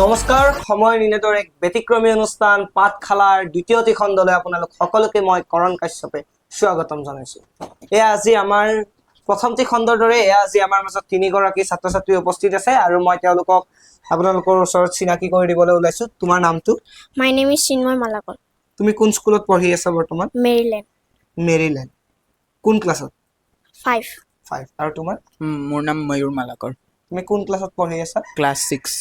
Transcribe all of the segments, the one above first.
নমস্কাৰ সময় নিনেটৰ এক ব্যতিক্ৰমী অনুষ্ঠান পাঠশালাৰ দ্বিতীয়টি খণ্ডলৈ আপোনালোক সকলোকে মই কৰণ কাশ্যপে স্বাগতম জনাইছোঁ। এয়া আজি আমাৰ প্ৰথমটি খণ্ডৰ দৰে এয়া আজি আমাৰ মাজত তিনিগৰাকী ছাত্ৰ ছাত্ৰী উপস্থিত আছে আৰু মই তেওঁলোকক আপোনালোকৰ ওচৰত চিনাকি কৰি দিবলৈ ওলাইছোঁ। তোমাৰ নামটো? My name is Chinmoy Malakal, তুমি কোন স্কুলত পঢ়ি আছা বৰ্তমান? Maryland. মেৰিলেণ্ড কোন ক্লাছত? Five. ফাইভ আৰু তোমাৰ? মোৰ নাম ময়ূৰ মালাকৰ। তুমি কোন ক্লাছত পঢ়ি আছা? ক্লাছ ছিক্স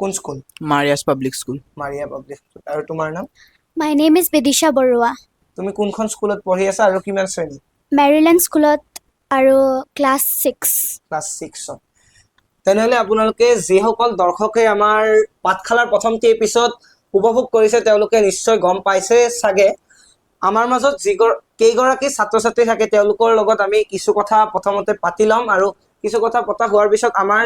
কোন school Maria's public school Maria public school আৰু তোমাৰ নাম? My name is Vidisha Barua, তুমি কোনখন স্কুলত পঢ়ি আছা আৰু কিমান শ্ৰেণী? Maryland স্কুলত আৰু ক্লাছ ছিক্স ক্লাছ ছিক্সত তেনেহ'লে আপোনালোকে যিসকল দৰ্শকে আমাৰ পাঠশালাৰ প্ৰথমটি এপিছড উপভোগ কৰিছে তেওঁলোকে নিশ্চয় গম পাইছে চাগে। আমাৰ মাজত যিগৰ কেইগৰাকী ছাত্ৰ ছাত্ৰী থাকে তেওঁলোকৰ লগত আমি কিছু কথা প্ৰথমতে পাতি ল'ম আৰু কিছু কথা পতা হোৱাৰ পিছত আমাৰ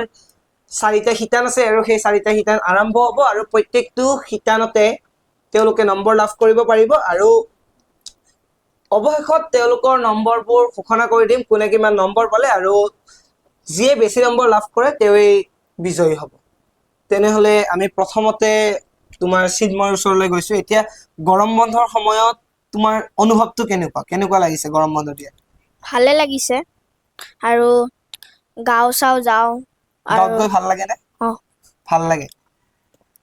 চাৰিটা শিতান আছে আৰু সেই চাৰিটা শিতান আৰম্ভ হ'ব আৰু প্ৰত্যেকটো শিতানতে তেওঁলোকে লাভ কৰিব পাৰিব আৰু অৱশেষত ঘোষণা কৰি দিম কোনে কিমান নম্বৰ পালে আৰু যিয়ে বেছি নম্বৰ লাভ কৰে তেওঁৱেই বিজয়ী হ'ব। তেনেহ'লে আমি প্ৰথমতে তোমাৰ চিন্ময়ৰ ওচৰলৈ গৈছো। এতিয়া গৰম বন্ধৰ সময়ত তোমাৰ অনুভৱটো কেনেকুৱা? কেনেকুৱা লাগিছে গৰম বন্ধ দিয়া? ভালে লাগিছে। আৰু গাঁও চাও যাওঁ গাঁৱত গৈ ভালো লাগে নে ভালো লাগে।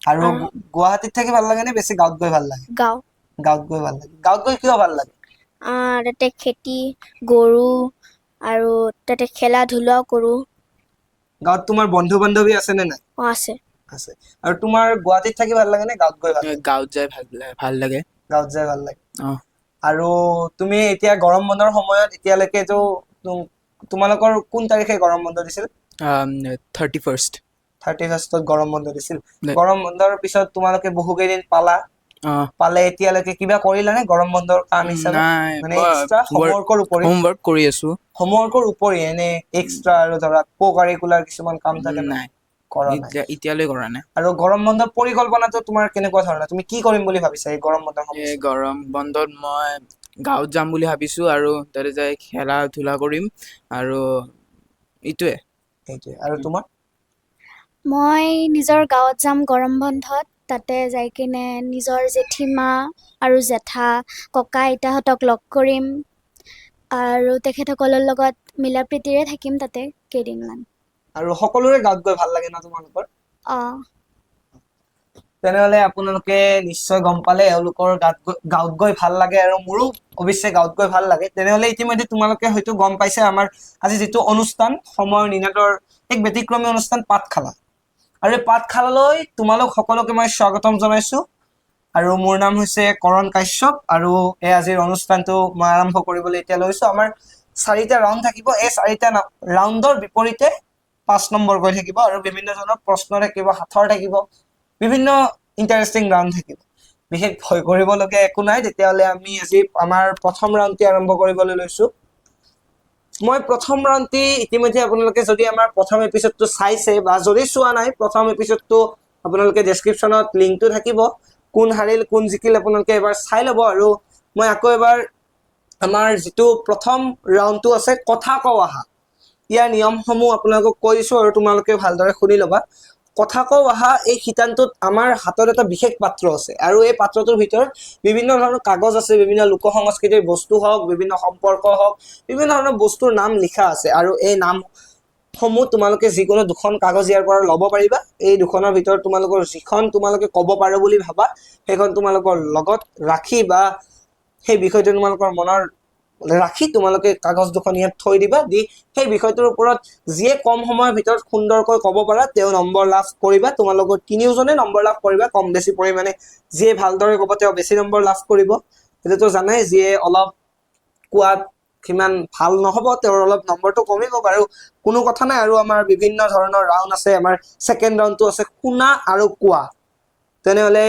আৰু গুৱাহাটীত থাকি ভালো লাগে নে বেছি গাঁৱত গৈ ভালো লাগে? গাঁও। গাঁৱত গৈ ভালো লাগে। গাঁৱত গৈ কিয় ভালো লাগে? তাতে খেতি গৰু আৰু তাতে খেলা ধূলাও কৰোঁ। গাঁৱত তোমাৰ বন্ধু বান্ধৱী আছে নে নাই? অঁ আছে। আছে। আৰু তোমাৰ গুৱাহাটীত থাকি ভালো লাগে নে গাঁৱত গৈ ভালো লাগে গাঁৱত যাই ভালো লাগে ভালো লাগে। গাঁৱত যাই ভালো লাগে। অঁ। আৰু তুমি এতিয়া গৰম বন্ধৰ সময়ত এতিয়ালৈকেতো তোমালোকৰ কোন তাৰিখে গৰম বন্ধ দিছিল? থাৰ্টি ফাৰ্ষ্ট থাৰ্টি ফাৰ্ষ্টত গৰম বন্ধ দিছিল। গৰম বন্ধৰ পিছত তোমালোকে বহু কেইদিন পালা পালে এতিয়ালৈকে কিবা কৰিলা নে গৰম বন্ধৰ কাম হিচাপে? নাই মানে এক্সট্ৰা হোমৱৰ্কৰ উপৰি হোমৱৰ্ক কৰি আছো। হোমৱৰ্কৰ উপৰি এনে এক্সট্ৰা আৰু ধৰা কো কাৰিকুলাৰ কিছুমান কাম থাকে ন? নাই। কৰা নাই। এতিয়া এতিয়ালৈ কৰা নাই। আৰু গৰম বন্ধৰ পৰিকল্পনাটো তোমাৰ কেনেকুৱা ধৰণৰ? তুমি কি কৰিম বুলি ভাবিছা এই গৰম বন্ধৰ গৰম বন্ধত মই গাঁৱত যাম বুলি ভাবিছো আৰু তাতে যাই খেলা ধূলা কৰিম আৰু এইটোৱে। সেইটোৱে আৰু তোমাৰ? মই নিজৰ গাঁৱত যাম গৰম বন্ধত তাতে যাই কিনে নিজৰ জেঠীমা আৰু জেঠা ককা আইতাহঁতক লগ কৰিম আৰু তেখেতসকলৰ লগত মিলা প্ৰীতিৰে থাকিম তাতে কেইদিনমান। আৰু সকলোৰে গাঁৱত গৈ ভাল লাগে ন তোমালোকৰ? অঁ। তেনেহলে আপোনালোকে নিশ্চয় গম পালে, এওঁলোকৰ গাত গাঁৱত গৈ ভালো লাগে আৰু মোৰো অৱশ্যে গাঁৱত গৈ ভালো লাগে। তেনেহলে ইতিমধ্যে তোমালোকে হয়তো গম পাইছে আমাৰ আজি যিটো অনুষ্ঠান সময়ৰ নিনাদৰ এক ব্যতিক্ৰমী অনুষ্ঠান, পাঠশালা। আৰু এই পাঠশালালৈ তোমালোক সকলোকে মই স্বাগতম জনাইছো। আৰু মোৰ নাম হৈছে কৰণ কাশ্যপ আৰু এই আজিৰ অনুষ্ঠানটো মই আৰম্ভ কৰিবলৈ এতিয়া লৈছো। আমাৰ চাৰিটা ৰাউণ্ড থাকিব। এই চাৰিটা ৰাউণ্ডৰ বিপৰীতে পাঁচ নম্বৰ গৈ থাকিব আৰু বিভিন্ন ধৰণৰ প্ৰশ্ন থাকিব সাঁথৰ থাকিব। বিভিন্ন ইণ্টাৰেষ্টিং ৰাউণ্ড থাকিব। বিশেষ ভয় কৰিবলগীয়া একো নাই তেতিয়াহ'লে আমি আজি আমাৰ প্ৰথম ৰাউণ্ডটি আৰম্ভ কৰিবলৈ লৈছো। মই প্ৰথম ৰাউণ্ডটি ইতিমধ্যে আপোনালোকে যদি আমাৰ প্ৰথম এপিছডটো চাইছে বা যদি চোৱা নাই প্ৰথম এপিছডটো আপোনালোকে ডেছক্ৰিপশ্যনত লিংকটো থাকিব। কোন হাৰিল কোন জিকিল আপোনালোকে এবাৰ চাই ল'ব আৰু মই আকৌ এবাৰ আমাৰ যিটো প্ৰথম ৰাউণ্ডটো আছে কথা কওঁ আহা। ইয়াৰ নিয়মসমূহ আপোনালোকক কৈ দিছো আৰু তোমালোকে ভালদৰে শুনি ল'বা। কথা কওঁ অহা এই শিতানটোত আমাৰ হাতত এটা বিশেষ পাত্ৰ আছে। আৰু এই পাত্ৰটোৰ ভিতৰত বিভিন্ন ধৰণৰ কাগজ আছে বিভিন্ন লোক সংস্কৃতিৰ বস্তু হওক বিভিন্ন সম্পৰ্ক হওক বিভিন্ন ধৰণৰ বস্তুৰ নাম লিখা আছে। আৰু এই নামসমূহ তোমালোকে যিকোনো দুখন কাগজ ইয়াৰ পৰা ল'ব পাৰিবা। এই দুখনৰ ভিতৰত তোমালোকৰ যিখন তোমালোকে ক'ব পাৰো বুলি ভাবা সেইখন তোমালোকৰ লগত ৰাখি বা সেই বিষয়টো তোমালোকৰ মনৰ ৰাখি তোমালোকে কাগজ দুখন ইয়াত থৈ দিবা দি সেই বিষয়টোৰ ওপৰত যিয়ে কম সময়ৰ ভিতৰত সুন্দৰকৈ ক'ব পাৰা তেওঁ নম্বৰ লাভ কৰিবা তোমালোকৰ তিনিওজনে নম্বৰ লাভ কৰিবা কম বেছি পৰিমাণে। যিয়ে ভালদৰে ক'ব তেওঁ বেছি নম্বৰ লাভ কৰিব। সেইটোতো জানাই যিয়ে অলপ কোৱাত সিমান ভাল নহ'ব তেওঁৰ অলপ নম্বৰটো কমিব বাৰু। কোনো কথা নাই আৰু আমাৰ বিভিন্ন ধৰণৰ ৰাউণ্ড আছে আমাৰ ছেকেণ্ড ৰাউণ্ডটো আছে শুনা আৰু কোৱা। তেনেহ'লে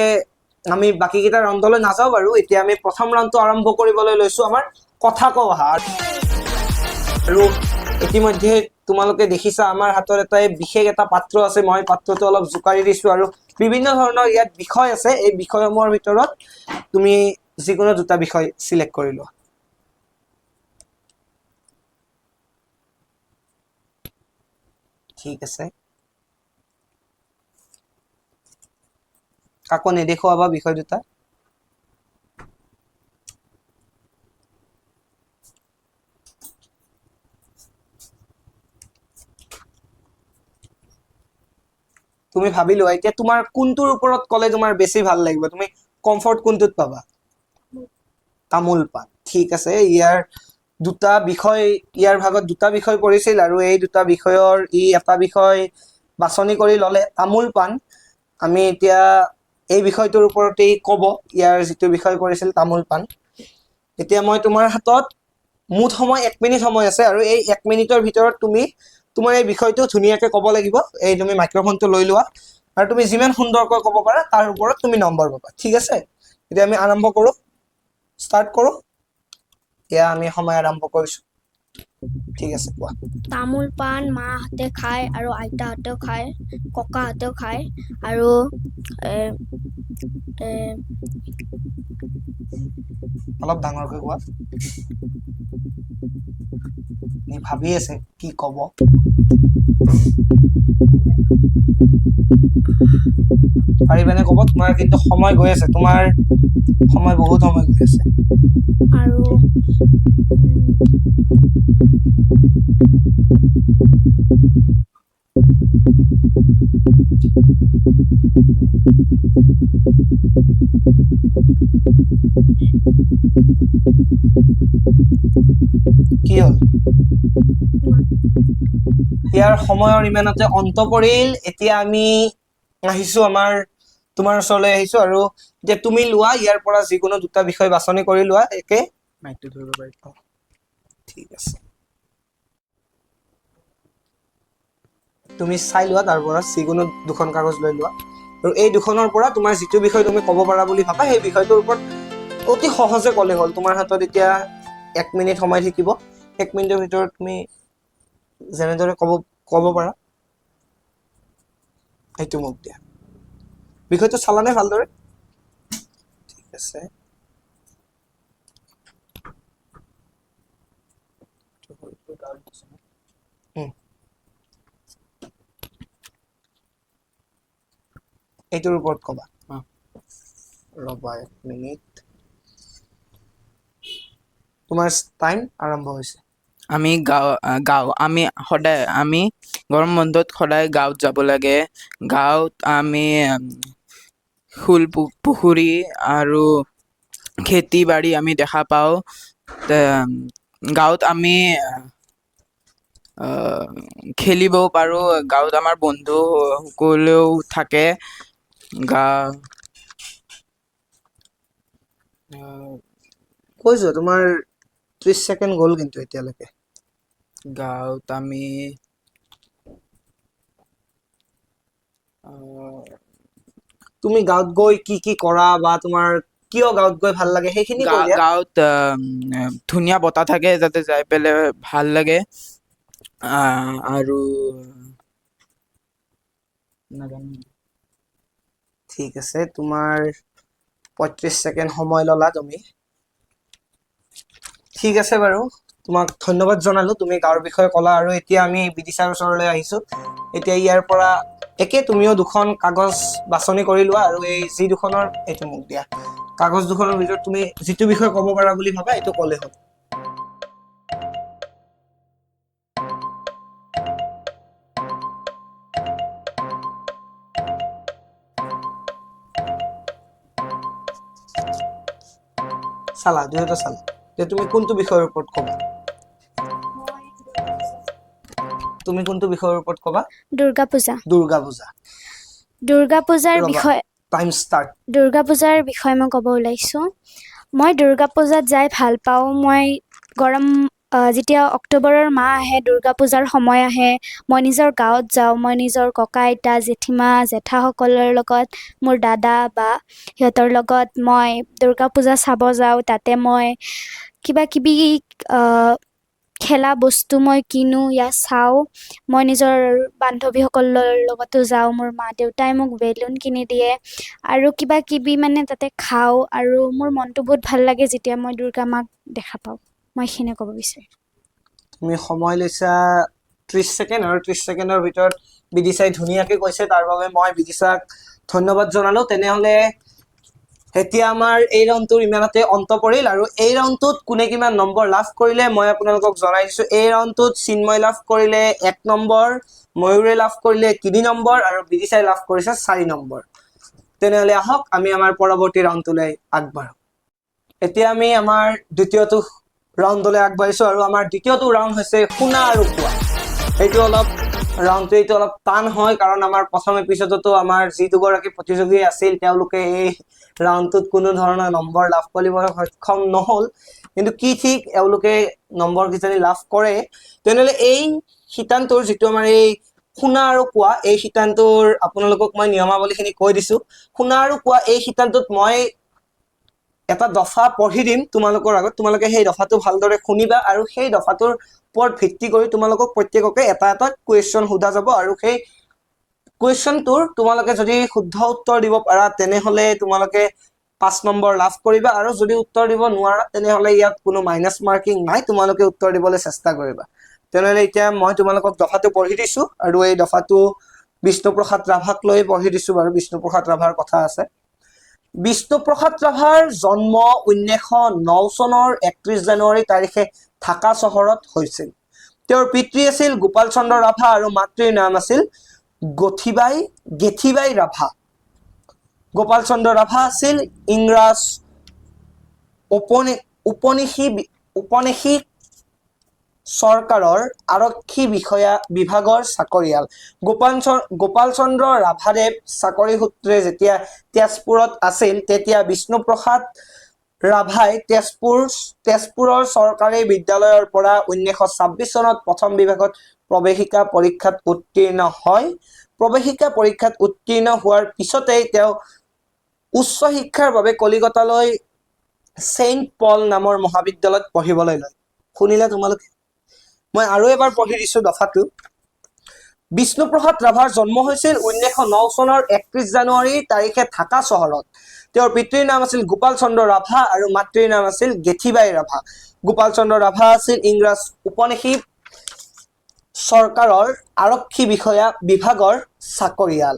আমি বাকীকেইটা ৰাউণ্ডলৈ নাযাওঁ বাৰু এতিয়া আমি প্ৰথম ৰাউণ্ডটো আৰম্ভ কৰিবলৈ লৈছো আমাৰ। কথা কওঁ হাত। আৰু ইতিমধ্যে তোমালোকে দেখিছা, আমাৰ হাতত এটা বিশেষ এটা পাত্ৰ আছে, মই পাত্ৰটো অলপ জোকাৰি দিছোঁ আৰু বিভিন্ন ধৰণৰ ইয়াত বিষয় আছে, এই বিষয়সমূহৰ ভিতৰত তুমি যিকোনো দুটা বিষয় চিলেক্ট কৰি লোৱা। ঠিক আছে। কাকো নেদেখুৱাবা বিষয় দুটা? তুমি ভাবি লোৱা এতিয়া তোমাৰ কোনটোৰ ওপৰত ক'লে তোমাৰ বেছি ভালো লাগিব? তুমি কমফৰ্ট কোনটোত পাবা? তামোল পাণ। ঠিক আছে, ইয়াৰ দুটা বিষয়, ইয়াৰ ভাগত দুটা বিষয় পৰিছিল আৰু এই দুটা বিষয়ৰ ই এটা বিষয় বাছনি কৰি ল'লে তামোল পাণ। আমি এতিয়া এই বিষয়টোৰ ওপৰতেই ক'ব, ইয়াৰ যিটো বিষয় পৰিছিল তামোল পাণ। এতিয়া মই তোমাৰ হাতত মুঠ সময় এক মিনিট সময় আছে আৰু এই এক মিনিটৰ ভিতৰত তুমি তোমাৰ এই বিষয়টো ধুনীয়াকৈ ক'ব লাগিব। এই তুমি মাইক্ৰফোনটো লৈ লোৱা। আৰু তুমি যিমান সুন্দৰকৈ ক'ব পাৰা, তাৰ ওপৰত তুমি নম্বৰ পাবা। ঠিক আছে? এতিয়া আমি আৰম্ভ কৰোঁ। ষ্টাৰ্ট কৰোঁ। এতিয়া আমি সময় আৰম্ভ কৰিছোঁ। ঠিক আছে কোৱা। তামোল পাণ মাহঁতে খায় আৰু আইতাহঁতেও খায় ককাহঁতেও খায় আৰু অলপ ডাঙৰকৈ কোৱা। ভাবি আছে কি ক'ব? পাৰিবানে ক'ব তোমাৰ কিন্তু সময় গৈ আছে তোমাৰ সময় বহুত সময় গৈ আছে। আৰু কি হ'ল? ইয়াৰ সময়ৰ ইমানতে অন্ত পৰিল। এতিয়া আমি আহিছো আমাৰ তোমাৰ ওচৰলৈ আহিছো আৰু এতিয়া তুমি লোৱা ইয়াৰ পৰা যিকোনো দুটা বিষয় বাছনি কৰি লোৱা একে। মাইকটো ধৰিব পাৰি। ঠিক আছে। তুমি চাই লোৱা তাৰ পৰা যিকোনো দুখন কাগজ লৈ লোৱা। আৰু এই দুখনৰ পৰা তোমাৰ যিটো বিষয় তুমি ক'ব পাৰা বুলি ভাবা সেই বিষয়টোৰ ওপৰত অতি সহজে ক'লে হ'ল। তোমাৰ হাতত এতিয়া এক মিনিট সময় থাকিব। এক মিনিটৰ ভিতৰত তুমি যেনেদৰে ক'ব ক'ব পাৰা সেইটো মোক দিয়া। বিষয়টো চালানে ভালদৰে? ঠিক আছে। এইটোৰ ওপৰত কবা। ৰবা এক মিনিট। তোমাৰ টাইম আৰম্ভ হৈছে। আমি গাঁও গাঁও আমি সদায় আমি গৰম বন্ধত সদায় গাঁৱত যাব লাগে। গাঁৱত আমি ফুল পুখুৰী আৰু খেতি বাৰী আমি দেখা পাওঁ। গাঁৱত আমি খেলিবও পাৰোঁ। গাঁৱত আমাৰ বন্ধু সকলেও থাকে। গা আহ, কৈ যোৱা তোমাৰ ত্ৰিশ ছেকেণ্ড গ'ল কিন্তু এতিয়ালৈকে। গাঁৱত তুমি গাঁৱত গৈ কি কি কৰা বা তোমাৰ কিয় গাঁৱত গৈ ভালো লাগে সেইখিনি গাঁৱত ধুনীয়া বতাহ থাকে যাতে যাই পেলাই ভালো লাগে। আৰু ঠিক আছে তোমাৰ পঁয়ত্ৰিশ ছেকেণ্ড সময় ললা তুমি। ঠিক আছে বাৰু। তোমাক ধন্যবাদ জনালো। তুমি গাঁৱৰ বিষয়ে ক'লা আৰু এতিয়া আমি বিদিশাৰ ওচৰলৈ আহিছো। এতিয়া ইয়াৰ পৰা একে তুমিও দুখন কাগজ বাছনি কৰি লোৱা আৰু এই যি দুখনৰ এইটো মোক দিয়া। কাগজ দুখনৰ ভিতৰত তুমি যিটো বিষয়ে ক'ব পাৰা বুলি ভাবা, এইটো ক'লে হ'ল। চালা দুয়োটা চালা। এতিয়া তুমি কোনটো বিষয়ৰ ওপৰত ক'বা? তুমি কোনটো বিষয়ৰ ওপৰত ক'বা? দুৰ্গা পূজা। দুৰ্গা পূজা। দুৰ্গা পূজাৰ। বিষয়ে টাইম ষ্টাৰ্ট দুৰ্গা পূজাৰ বিষয়ে মই ক'ব ওলাইছোঁ। মই দুৰ্গা পূজাত যাই ভাল পাওঁ। মই গৰম যেতিয়া অক্টোবৰৰ মাহ আহে দুৰ্গা পূজাৰ সময় আহে মই নিজৰ গাঁৱত যাওঁ। মই নিজৰ ককা আইতা জেঠীমা জেঠাসকলৰ লগত মোৰ দাদা বা সিহঁতৰ লগত মই দুৰ্গা পূজা চাব যাওঁ। তাতে মই কিবা কিবি খেলা বস্তু মই কিনো ইয়া চাওঁ। মই নিজৰ বান্ধৱীসকলৰ লগতো যাওঁ মোৰ মা দেউতাই মোক বেলুন কিনি দিয়ে। আৰু কিবা কিবি মানে তাতে খাওঁ আৰু মোৰ মনটো বহুত ভাল লাগে যেতিয়া মই দুৰ্গা মাক দেখা পাওঁ। মই এইখিনিয়ে ক'ব বিচাৰিম। তুমি সময় লৈছা ত্ৰিশ ছেকেণ্ড আৰু ত্ৰিশ ছেকেণ্ডৰ ভিতৰত বিদিশাই ধুনীয়াকে কৈছে তাৰ বাবে মই বিদিশাক ধন্যবাদ জনালো। তেনেহলে এতিয়া আমাৰ এই ৰাউণ্ডটোৰ ইমানতে অন্ত পৰিল আৰু এই ৰাউণ্ডটোত কোনে কিমান নম্বৰ লাভ কৰিলে, মই আপোনালোকক জনাই দিছো। এই ৰাউণ্ডটোত চিন্ময় লাভ কৰিলে এক নম্বৰ, ময়ূৰে লাভ কৰিলে তিনি নম্বৰ আৰু বিদিশাই লাভ কৰিছে চাৰি নম্বৰ। তেনেহলে আহক, আমি আমাৰ পৰৱৰ্তী ৰাউণ্ডটোলৈ আগবাঢ়ো। এতিয়া আমি আমাৰ দ্বিতীয়টো ৰাউণ্ডলৈ আগবাঢ়িছো আৰু আমাৰ দ্বিতীয়টো ৰাউণ্ড হৈছে শুনা আৰু কোৱা সেইটো অলপ ৰাউণ্ডটো এইটো অলপ টান হয়, কাৰণ আমাৰ প্ৰথম এপিছডতো আমাৰ যি দুগৰাকী প্ৰতিযোগী আছিল, তেওঁলোকে এই ৰাউণ্ডটোত কোনো ধৰণৰ নম্বৰ লাভ কৰিবলৈ সক্ষম নহল। কিন্তু কি ঠিক এওঁলোকে নম্বৰ কিজানি লাভ কৰে। তেনেহলে এই শিতানটোৰ যিটো আমাৰ এই শুনা আৰু কোৱা, এই শিতানটোৰ আপোনালোকক মই নিয়মাৱলীখিনি কৈ দিছো। শুনা আৰু কোৱা এই শিতানটোত মই এটা দফা পঢ়ি দিম, তোমালোকৰ আগত তোমালোকে সেই দফাটো ভালদৰে শুনিবা আৰু সেই দফাটোৰ ওপৰত ভিত্তি কৰি তোমালোকক প্ৰত্যেককে এটা এটা কুৱেশ্যন সোধা যাব আৰু সেই কুৱেশ্যনটোৰ তোমালোকে যদি শুদ্ধ উত্তৰ দিব পাৰা, তেনেহলে তোমালোকে পাঁচ নম্বৰ লাভ কৰিবা আৰু যদি উত্তৰ দিব নোৱাৰা, তেনেহলে ইয়াত কোনো মাইনাছ মাৰ্কিং নাই, তোমালোকে উত্তৰ দিবলৈ চেষ্টা কৰিবা। তেনেহলে এতিয়া মই তোমালোকক দফাটো পঢ়ি দিছো আৰু এই দফাটো বিষ্ণুপ্ৰসাদ ৰাভাক লৈ পঢ়ি দিছো বাৰু, বিষ্ণুপ্ৰসাদ ৰাভাৰ কথা আছে। বিষ্ণুপ্ৰসাদ ৰাভাৰ জন্ম ঊনৈছশ ন চনৰ একত্ৰিশ জানুৱাৰী তাৰিখে ঢাকা চহৰত হৈছিল। তেওঁৰ পিতৃ আছিল গোপাল চন্দ্ৰ ৰাভা আৰু মাতৃৰ নাম আছিল গঠিবাই গেঠিবাই ৰাভা। গোপাল চন্দ্ৰ ৰাভা আছিল ইংৰাজ উপনি উপনিষি উপনিষি চৰকাৰৰ আৰক্ষী বিষয়া বিভাগৰ চাকৰিয়াল। গোপাল গোপাল চন্দ্ৰ ৰাভাদেৱ চাকৰি সূত্ৰে যেতিয়া তেজপুৰত আছিল তেতিয়া বিষ্ণুপ্ৰসাদ ৰাভাই তেজপুৰ তেজপুৰৰ চৰকাৰী বিদ্যালয়ৰ পৰা ঊনৈছশ ছাব্বিছ চনত প্ৰথম বিভাগত প্ৰৱেশিকা পৰীক্ষাত উত্তীৰ্ণ হয়। প্ৰৱেশিকা পৰীক্ষাত উত্তীৰ্ণ হোৱাৰ পিছতেই তেওঁ উচ্চ শিক্ষাৰ বাবে কলিকতালৈ ছেইণ্ট পল নামৰ মহাবিদ্যালয়ত পঢ়িবলৈ লয়। শুনিলা তোমালোকে? মই আৰু এবাৰ পঢ়ি দিছো দফাটো। বিষ্ণুপ্ৰসাদ ৰাভাৰ জন্ম হৈছিল ঊনৈছশ ন চনৰ একত্ৰিশ জানুৱাৰী তাৰিখে ঢাকা চহৰত। তেওঁৰ পিতৃৰ নাম আছিল গোপাল চন্দ্ৰ ৰাভা আৰু মাতৃৰ নাম আছিল গেঠিবাই ৰাভা। গোপাল চন্দ্ৰ ৰাভা আছিল ইংৰাজ উপনিষি চৰকাৰৰ আৰক্ষী বিষয়া বিভাগৰ চাকৰিয়াল।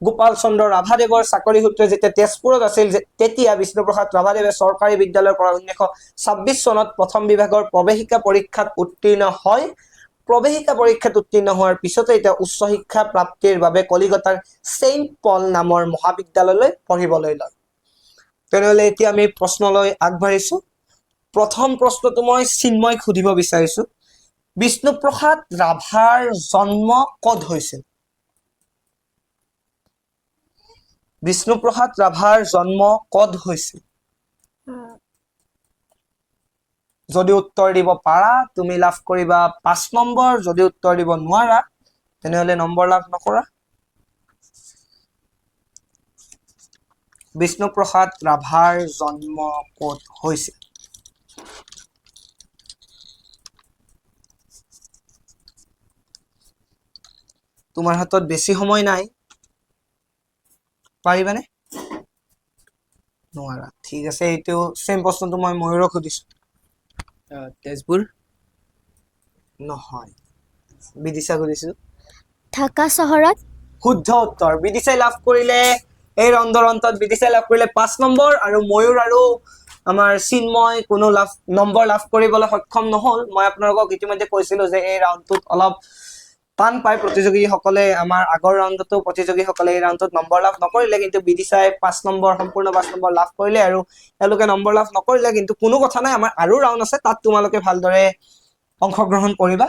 গোপাল চন্দ্ৰ ৰাভাদেৱৰ চাকৰি সূত্ৰে যেতিয়া তেজপুৰত আছিল তেতিয়া বিষ্ণুপ্ৰসাদ ৰাভাদেৱে চৰকাৰী বিদ্যালয়ৰ পৰা ঊনৈছশ ছাব্বিছ চনত প্ৰথম বিভাগৰ প্ৰৱেশিকা পৰীক্ষাত উত্তীৰ্ণ হয়। প্ৰৱেশিকা পৰীক্ষাত উত্তীৰ্ণ হোৱাৰ পিছতে তেওঁ উচ্চ শিক্ষা প্ৰাপ্তিৰ বাবে কলিকতাৰ ছেইণ্ট পল নামৰ মহাবিদ্যালয়লৈ পঢ়িবলৈ লয়। তেনেহলে এতিয়া আমি প্ৰশ্নলৈ আগবাঢ়িছো। প্ৰথম প্ৰশ্নটো মই চিন্ময়ক সুধিব বিচাৰিছো। বিষ্ণুপ্ৰসাদ ৰাভাৰ জন্ম ক'ত হৈছিল? বিষ্ণুপ্ৰসাদ ৰাভাৰ জন্ম ক'ত হৈছিল? যদি উত্তৰ দিব পাৰা, তুমি লাভ কৰিবা পাঁচ নম্বৰ, যদি উত্তৰ দিব নোৱাৰা, তেনেহলে নম্বৰ লাভ নকৰা। বিষ্ণুপ্ৰসাদ ৰাভাৰ জন্ম ক'ত হৈছিল? তোমাৰ হাতত বেছি সময় নাই। পাৰিবানে? নোৱাৰা। ঠিক আছে এইটো চেম প্ৰশ্নটো মই ময়ূৰক সুধিছো তেজপুৰ? নহয় বিদিশা সুধিছো। ঢাকা চহৰত? শুদ্ধ উত্তৰ বিদিশাই লাভ কৰিলে এই ৰন্ধৰ অন্তত বিদিশাই লাভ কৰিলে পাঁচ নম্বৰ আৰু ময়ূৰ আৰু আমাৰ চিন্ময় কোনো লাভ নম্বৰ লাভ কৰিবলৈ সক্ষম নহল। মই আপোনালোকক ইতিমধ্যে কৈছিলো যে এই ৰাউণ্ডটোত অলপ টান পায় প্ৰতিযোগীসকলে আমাৰ আগৰ ৰাউণ্ডতো প্ৰতিযোগীসকলে এই ৰাউণ্ডটোত নম্বৰ লাভ নকৰিলে, কিন্তু বিদিশাই পাঁচ নম্বৰ, সম্পূৰ্ণ পাঁচ নম্বৰ লাভ কৰিলে আৰু তেওঁলোকে নম্বৰ লাভ নকৰিলে, কিন্তু কোনো কথা নাই, আমাৰ আৰু ৰাউণ্ড আছে, তাত তোমালোকে ভালদৰে অংশগ্ৰহণ কৰিবা।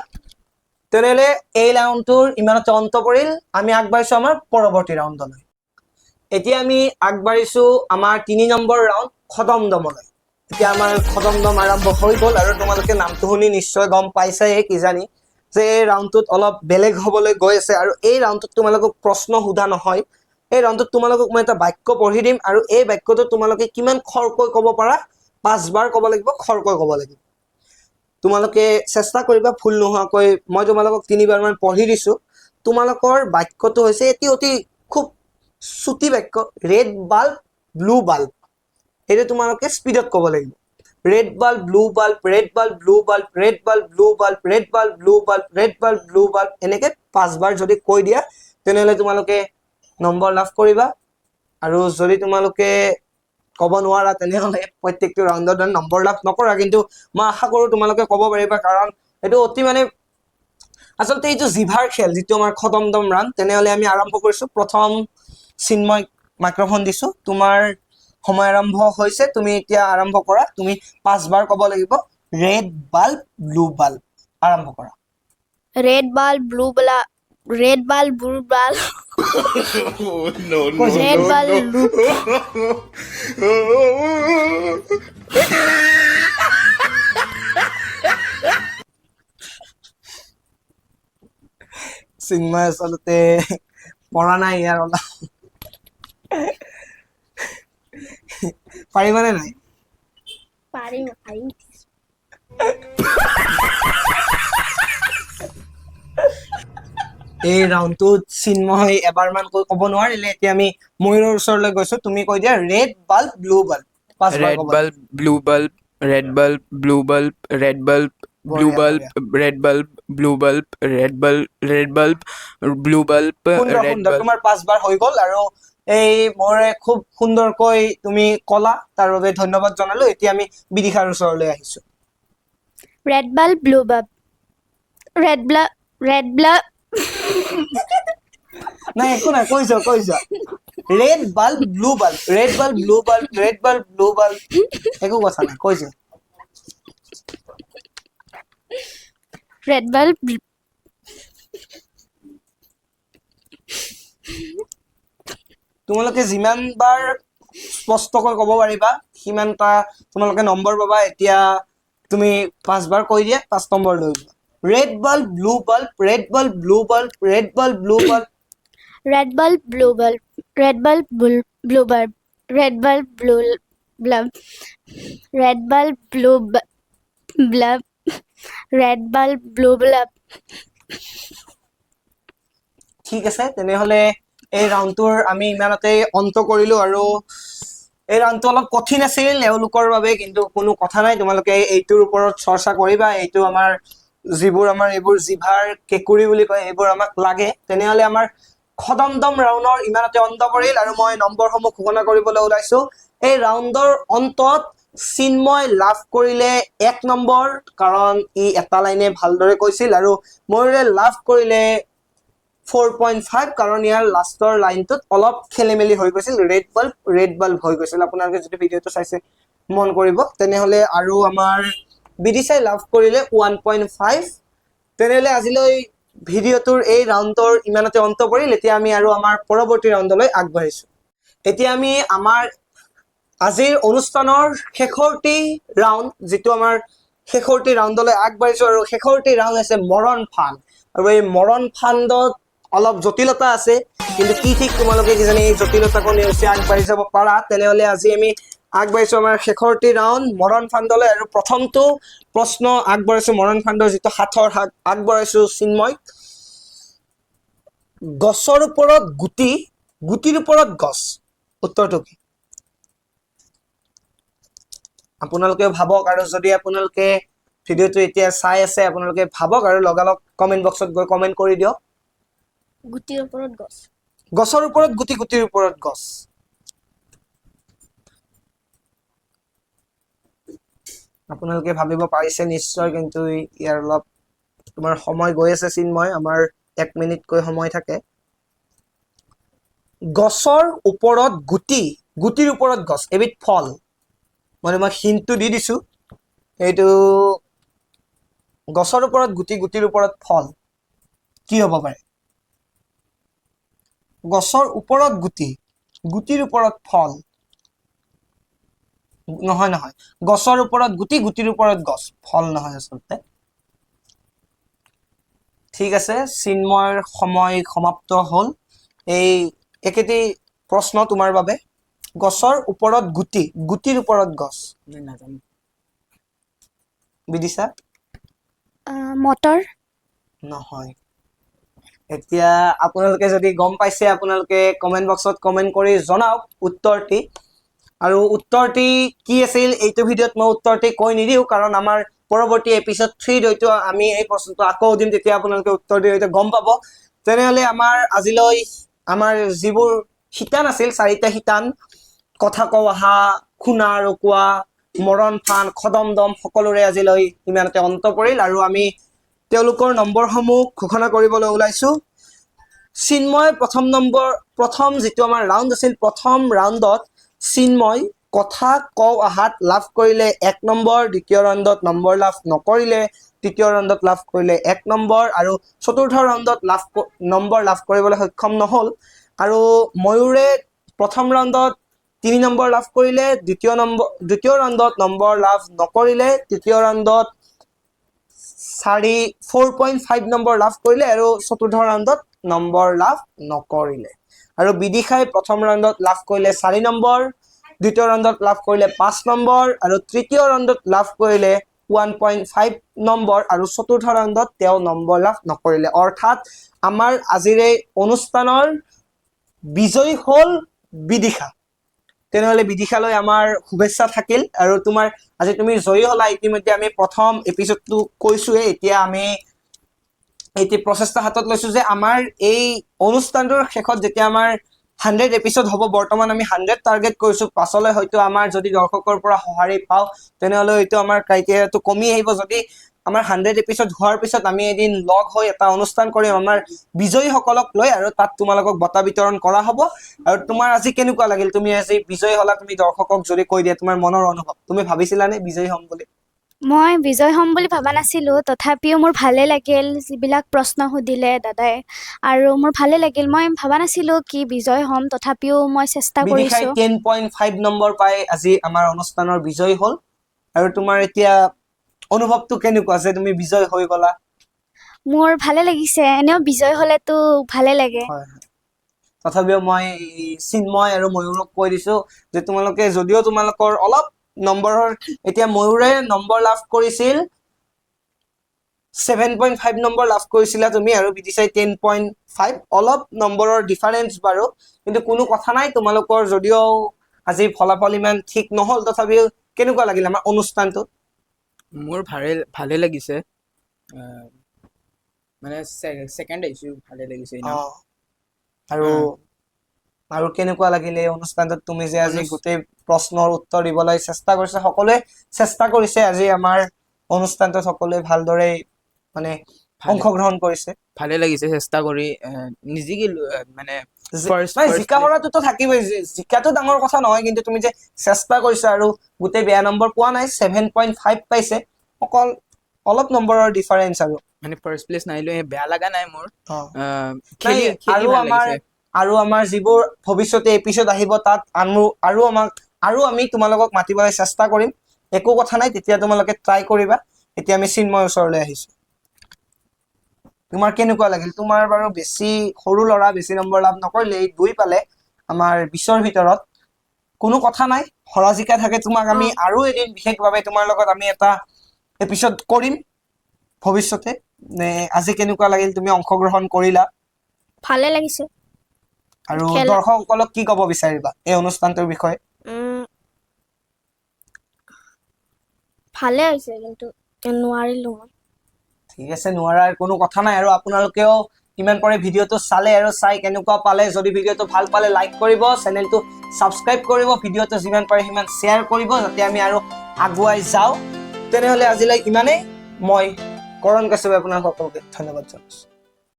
তেনেহলে এই ৰাউণ্ডটোৰ ইমানতে অন্ত পৰিল, আমি আগবাঢ়িছো আমাৰ পৰৱৰ্তী ৰাউণ্ডলৈ এতিয়া আমি আগবাঢ়িছো আমাৰ তিনি নম্বৰ ৰাউণ্ড খদম দমলৈ এতিয়া আমাৰ খদম দম আৰম্ভ হৈ গ'ল আৰু তোমালোকে নামটো শুনি নিশ্চয় গম পাইছাই কিজানি যে এই ৰাউণ্ডটোত অলপ বেলেগ হ'বলৈ গৈ আছে আৰু এই ৰাউণ্ডটোত তোমালোকক প্ৰশ্ন সোধা নহয়। এই ৰাউণ্ডটোত তোমালোকক মই এটা বাক্য পঢ়ি দিম আৰু এই বাক্যটো তোমালোকে কিমান খৰকৈ ক'ব পাৰা, পাঁচবাৰ ক'ব লাগিব, খৰকৈ ক'ব লাগিব। তোমালোকে চেষ্টা কৰিবা, ভুল নোহোৱাকৈ। মই তোমালোকক তিনিবাৰ মান পঢ়ি দিছো। তোমালোকৰ বাক্যটো হৈছে এটি অতি খুব চুটি বাক্য ৰেড বাল্ব ব্লু বাল্ব সেইটো তোমালোকে স্পীডত ক'ব লাগিব। Red bulb blue bulb red bulb blue bulb red bulb blue bulb red bulb blue bulb red bulb blue bulb এনেকে পাঁচবাৰ যদি কৈ দিয়া, তেনেহ'লে তোমালোকে নম্বৰ লাভ কৰিবা। আৰু যদি তোমালোকে ক'ব নোৱাৰা, তেনেহ'লে প্ৰত্যেকটো ৰাউণ্ডত নম্বৰ লাভ নকৰা। কিন্তু মই আশা কৰোঁ তোমালোকে ক'ব পাৰিবা, কাৰণ এইটো অতি মানে আচলতে এইটো জিভাৰ খেল, যিটো আমাৰ খতম দম ৰান তেনেহ'লে আমি আৰম্ভ কৰিছোঁ। প্ৰথম চিন্ময় মাইক্ৰফোন দিছোঁ। তোমাৰ সময় আৰম্ভ হৈছে তুমি এতিয়া আৰম্ভ কৰা তুমি পাঁচবাৰ ক'ব লাগিব ৰেড বাল্ব ব্লু বাল্ব আৰম্ভ কৰা। Red bulb blue bulb red bulb blue bulb no, no, red bulb blue Chinmoy আচলতে পৰা নাই ইয়াৰ অলপ। পাৰিবানে নাই পাৰিম পাৰিম এই ৰাউণ্ডটোত চিন্ময় এবাৰমান কৈ ক'ব নোৱাৰিলে এতিয়া আমি ময়ূৰৰ ওচৰলৈ গৈছো তুমি কৈ দিয়া red bulb blue bulb bulb blue bulb red bulb blue bulb red bulb blue বঢ়িয়া, bulb red bulb blue bulb red bulb red bulb blue bulb red bulb তোমাৰ পাঁচবাৰ হৈ গ'ল আৰু এই মোৰে খুব সুন্দৰকৈ তুমি ক'লা তাৰ বাবে ধন্যবাদ জনালো। এতিয়া আমি বিদিশাৰ ওচৰলৈ আহিছো। ৰেড বাল ব্লু বাব ৰেড ব্লা ৰেড ব্লা নাই একো নাই কৈ যোৱা কৈ যোৱা। Red bulb blue bulb red bulb blue bulb red bulb blue bulb একো কথা নাই কৈ যোৱা। ৰেড বাল তোমালোকে যিমান বাৰ স্পষ্টকৈ ক'ব পাৰিবা সিমানটা তোমালোকে নম্বৰ পাবা। এতিয়া তুমি পাঁচবাৰ কৈ দিয়া পাঁচ নম্বৰ লৈ যোৱা red bulb blue bulb red bulb blue bulb red bulb blue bulb red bulb blue bulb red bulb blue, blue bulb red bulb blue bulb red bulb blue bu- bulb red bulb blue bulb ঠিক আছে তেনেহ'লে এই ৰাউণ্ডটোৰ আমি ইমানতে অন্ত কৰিলো আৰু এই ৰাউণ্ডটো অলপ কঠিন আছিল এওঁলোকৰ বাবে, কিন্তু কোনো কথা নাই। তোমালোকে এইটোৰ ওপৰত চৰ্চা কৰিবা। এইটো আমাৰ যিবোৰ আমাৰ এইবোৰ জিভাৰ কেঁকুৰি বুলি কয়, এইবোৰ আমাক লাগে। তেনেহ'লে আমাৰ খদমদম ৰাউণ্ডৰ ইমানতে অন্ত কৰিল আৰু মই নম্বৰসমূহ ঘোষণা কৰিবলৈ ওলাইছো। এই ৰাউণ্ডৰ অন্তত চিন্ময় লাভ কৰিলে এক নম্বৰ, কাৰণ ই এটা লাইনে ভালদৰে কৈছিল আৰু ময়ূৰে লাভ কৰিলে ফ'ৰ পইণ্ট ফাইভ কাৰণ ইয়াৰ লাষ্টৰ লাইনটোত অলপ খেলি মেলি হৈ গৈছিল ৰেড বাল্ব ৰেড বাল্ব হৈ গৈছিল। আপোনালোকে যদি ভিডিঅ'টো চাইছে, মন কৰিব। তেনেহ'লে আৰু আমাৰ বিদিশাই লাভ কৰিলে ওৱান পইণ্ট ফাইভ তেনেহ'লে আজিলৈ ভিডিঅ'টোৰ এই ৰাউণ্ডৰ ইমানতে অন্ত পৰিল। এতিয়া আমি আৰু আমাৰ পৰৱৰ্তী ৰাউণ্ডলৈ আগবাঢ়িছোঁ। এতিয়া আমি আমাৰ আজিৰ অনুষ্ঠানৰ শেষৰটি ৰাউণ্ড যিটো আমাৰ শেষৰটি ৰাউণ্ডলৈ আগবাঢ়িছো আৰু শেষৰটি ৰাউণ্ড হৈছে মৰণ ফান আৰু এই মৰণ ফাণ্ডত অলপ জটিলতা আছে, কিন্তু কি ঠিক তোমালোকে কিজানি এই জটিলতাকো নেওচি আগবাঢ়ি যাব পাৰা, তেনেহ'লে আজি আমি আগবাঢ়িছো আমাৰ শেষৰটি ৰাউণ্ড মৰণ ফাণ্ডলৈ আৰু প্ৰথমটো প্ৰশ্ন আগবঢ়াইছো মৰণ ফাণ্ডৰ যিটো সাঁথৰ হাত আগবঢ়াইছো চিন্ময়। গছৰ ওপৰত গুটি, গুটিৰ ওপৰত গছ, উত্তৰটো কি? আপোনালোকে ভাবক আৰু যদি আপোনালোকে ভিডিঅ'টো এতিয়া চাই আছে, আপোনালোকে ভাবক আৰু লগালগ কমেণ্ট বক্সত গৈ কমেণ্ট কৰি দিয়ক। গুটিৰ ওপৰত গছ। গছৰ ওপৰত গুটি, গুটিৰ ওপৰত গছ। আপোনালোকে ভাবিব পাৰিছে নিশ্চয়, কিন্তু ইয়াৰ অলপ তোমাৰ সময় গৈ আছে চিন্ময়, আমাৰ এক মিনিটকৈ সময় থাকে। গছৰ ওপৰত গুটি, গুটিৰ ওপৰত গছ, এবিধ ফল। মানে মই হিণ্টটো দি দিছো। এইটো গছৰ ওপৰত গুটি, গুটিৰ ওপৰত ফল। কি হ'ব পাৰে? গছৰ ওপৰত গুটি গুটিৰ ওপৰত ফল। নহয় নহয় গছৰ ওপৰত গুটি গুটিৰ ওপৰত গছ ফল নহয় আচলতে। ঠিক আছে চিন্ময়ৰ সময় সমাপ্ত হ'ল। এই একেটি প্ৰশ্ন তোমাৰ বাবে। গছৰ ওপৰত গুটি গুটিৰ ওপৰত গছ। বিদিশা? আহ, মটৰ? নহয়। এতিয়া আপোনালোকে যদি গম পাইছে, আপোনালোকে কমেণ্ট বক্সত কমেণ্ট কৰি জনাওক উত্তৰটি। আৰু উত্তৰটি কি আছিল, এইটো ভিডিঅ'ত মই উত্তৰটি কৈ নিদিওঁ, কাৰণ আমাৰ পৰৱৰ্তী এপিছড থ্ৰীত হয়তো আমি এই প্ৰশ্নটো আকৌ দিম তেতিয়া আপোনালোকে উত্তৰ দি হয়তো গম পাব। তেনেহ'লে আমাৰ আজিলৈ আমাৰ যিবোৰ শিতান আছিল, চাৰিটা শিতান, কথা কওঁ, আহা শুনা ৰকোৱা, মৰণ, ফান খদম দম সকলোৰে আজিলৈ ইমানতে অন্ত পৰিল। আৰু আমি তেওঁলোকৰ নম্বৰসমূহ ঘোষণা কৰিবলৈ ওলাইছো। চিন্ময়, প্ৰথম নম্বৰ, প্ৰথম যিটো আমাৰ ৰাউণ্ড আছিল, প্ৰথম ৰাউণ্ডত চিন্ময় কথা কওঁ আহাত লাভ কৰিলে এক নম্বৰ, দ্বিতীয় ৰাউণ্ডত নম্বৰ লাভ নকৰিলে, তৃতীয় ৰাউণ্ডত লাভ কৰিলে এক নম্বৰ আৰু চতুৰ্থ ৰাউণ্ডত লাভ নম্বৰ লাভ কৰিবলৈ সক্ষম নহ'ল। আৰু ময়ূৰে প্ৰথম ৰাউণ্ডত তিনি নম্বৰ লাভ কৰিলে, দ্বিতীয় নম্বৰ, দ্বিতীয় ৰাউণ্ডত নম্বৰ লাভ নকৰিলে, তৃতীয় ৰাউণ্ডত চাৰি ফ'ৰ পইণ্ট ফাইভ নম্বৰ লাভ কৰিলে আৰু চতুৰ্থ ৰাউণ্ডত নম্বৰ লাভ নকৰিলে। আৰু বিদিশাই প্ৰথম ৰাউণ্ডত লাভ কৰিলে চাৰি নম্বৰ, দ্বিতীয় ৰাউণ্ডত লাভ কৰিলে পাঁচ নম্বৰ আৰু তৃতীয় ৰাউণ্ডত লাভ কৰিলে ওৱান পইণ্ট ফাইভ নম্বৰ আৰু চতুৰ্থ ৰাউণ্ডত তেওঁ নম্বৰ লাভ নকৰিলে। অৰ্থাৎ আমাৰ আজিৰ এই অনুষ্ঠানৰ বিজয়ী হ'ল বিদিশা। তেনেহ'লে বিদিশালৈ আমাৰ শুভেচ্ছা থাকিল আৰু তোমাৰ আজি তুমি জয়ী হ'লা ইতিমধ্যে আমি প্ৰথম এপিছডটো কৈছোৱে এতিয়া আমি এতিয়া প্ৰচেষ্টা হাতত লৈছো যে আমাৰ এই অনুষ্ঠানটোৰ শেষত যেতিয়া আমাৰ হাণ্ড্ৰেড এপিছড হ'ব, বৰ্তমান আমি হাণ্ড্ৰেড টাৰ্গেট কৰিছো। পাছলৈ হয়তো আমাৰ যদি দৰ্শকৰ পৰা সঁহাৰি পাওঁ, তেনেহ'লে হয়তো আমাৰ ক্ৰাইটেৰিয়াটো কমি আহিব। যদি আমাৰ হাণ্ড্ৰেড এপিছড হোৱাৰ পিছত আমি এদিন লগ হৈ এটা অনুষ্ঠান কৰিম। আমাৰ বিজয়ীসকলক লৈ আৰু তাত তোমালোকক বঁটা বিতৰণ কৰা হ'ব। আৰু তোমাৰ আজি কেনেকুৱা লাগিল? তুমি আজি বিজয়ী হ'লা তুমি দৰ্শকক যদি কৈ দিয়া তোমাৰ মনৰ অনুভৱ। তুমি ভাবিছিলানে বিজয়ী হ'ম বুলি? মই বিজয় হ'ম বুলি ভবা নাছিলোঁ। তথাপিও মোৰ ভালে লাগিল যিবিলাক প্ৰশ্ন সুধিলে দাদাই। আৰু মোৰ ভালে লাগিল। মই ভবা নাছিলোঁ কি বিজয় হ'ম। তথাপিও মই চেষ্টা কৰিছোঁ। টেন পইণ্ট ফাইভ নম্বৰ পাই আজি আমাৰ অনুষ্ঠানৰ বিজয়ী হ'ল। আৰু তোমাৰ এতিয়া অনুভৱটো কেনেকুৱা যে তুমি বিজয় হৈ গ'লা? মোৰ ভালে লাগিছে। এনেও বিজয় হ'লেতো ভালে লাগে। তথাপিও মই চিন্ময় আৰু ময়ূৰক কৈ দিছো যে তোমালোকে যদিও তোমালোকৰ অলপ নম্বৰৰ এতিয়া ময়ূৰে নম্বৰ লাভ কৰিছিল। ছেভেন পইণ্ট ফাইভ নম্বৰ লাভ কৰিছিলা তুমি আৰু বিদিশাই টেন পইণ্ট ফাইভ অলপ নম্বৰৰ ডিফাৰেঞ্চ বাৰু। কিন্তু কোনো কথা নাই। তোমালোকৰ যদিও আজি ফলাফল ইমান ঠিক নহ'ল। তথাপিও কেনেকুৱা লাগিল আমাৰ অনুষ্ঠানটো? মোৰ ভালে ভালে লাগিছে। মানে ছেকেণ্ড আহিছোঁ ভালে লাগিছে আৰু আৰু কেনেকুৱা লাগিলে অনুষ্ঠানটোত তুমি যে আজি গোটেই প্ৰশ্নৰ উত্তৰ দিবলৈ চেষ্টা কৰিছা সকলোৱে চেষ্টা কৰিছে আজি আমাৰ অনুষ্ঠানটোত সকলোৱে ভালদৰে মানে অংশগ্ৰহণ কৰিছে। ভালে লাগিছে চেষ্টা কৰি নিজিকিলো আহ, মানে first জিকা হৰাটোতো থাকিবই জিকাটো ডাঙৰ কথা নহয় কিন্তু তুমি যে চেষ্টা কৰিছা আৰু গোটেই বেয়া নম্বৰ পোৱা নাই ছেভেন পইণ্ট ফাইভ পাইছে অকল অলপ নম্বৰৰ ডিফাৰেঞ্চ আৰু। মানে ফাৰ্ষ্ট প্লেচ নাহিলো বেয়া লগা নাই মোৰ। আৰু আমাৰ আৰু আমাৰ যিবোৰ ভৱিষ্যতে এপিছড আহিব তাত আৰু আৰু আমাক আৰু আমি তোমালোকক মাতিবলৈ চেষ্টা কৰিম। একো কথা নাই তেতিয়া তোমালোকে ট্ৰাই কৰিবা। এতিয়া আমি চিন্ময় ওচৰলৈ আহিছো। তোমাৰ কেনেকুৱা লাগিল? তোমাৰ বাৰু বেছি সৰু ল'ৰা বেছি নম্বৰ লাভ নকৰিলে এই দুই পালে আমাৰ বিছৰ ভিতৰত কোনো কথা নাই। হৰা জিকা থাকে তোমাক আমি আৰু এদিন বিশেষভাৱে তোমাৰ লগত আমি এটা এপিছড কৰিম ভৱিষ্যতে। নে আজি কেনেকুৱা লাগিল? তুমি অংশগ্ৰহণ কৰিলা। ভালে লাগিছে। আৰু দৰ্শকসকলক কি ক'ব বিচাৰিবা এই অনুষ্ঠানটোৰ বিষয়ে? ভালে হৈছে কিন্তু নোৱাৰিলোঁ মই। ঠিক আছে, নোৱাৰাৰ কোনো কথা নাই আৰু আপোনালোকেও ইমান পৰে ভিডিঅ'টো চালে আৰু চাই কেনেকুৱা পালে, যদি ভিডিঅ'টো ভালো পালে লাইক কৰিব চেনেলটো ছাবস্ক্ৰাইব কৰিব, ভিডিঅ'টো যিমান পাৰে সিমান শ্বেয়াৰ কৰিব, যাতে আমি আৰু আগুৱাই যাওঁ। তেনেহ'লে আজিলৈ ইমানেই। মই কৰণ কাশ্যপে আপোনাক সকলোকে ধন্যবাদ জনাইছোঁ।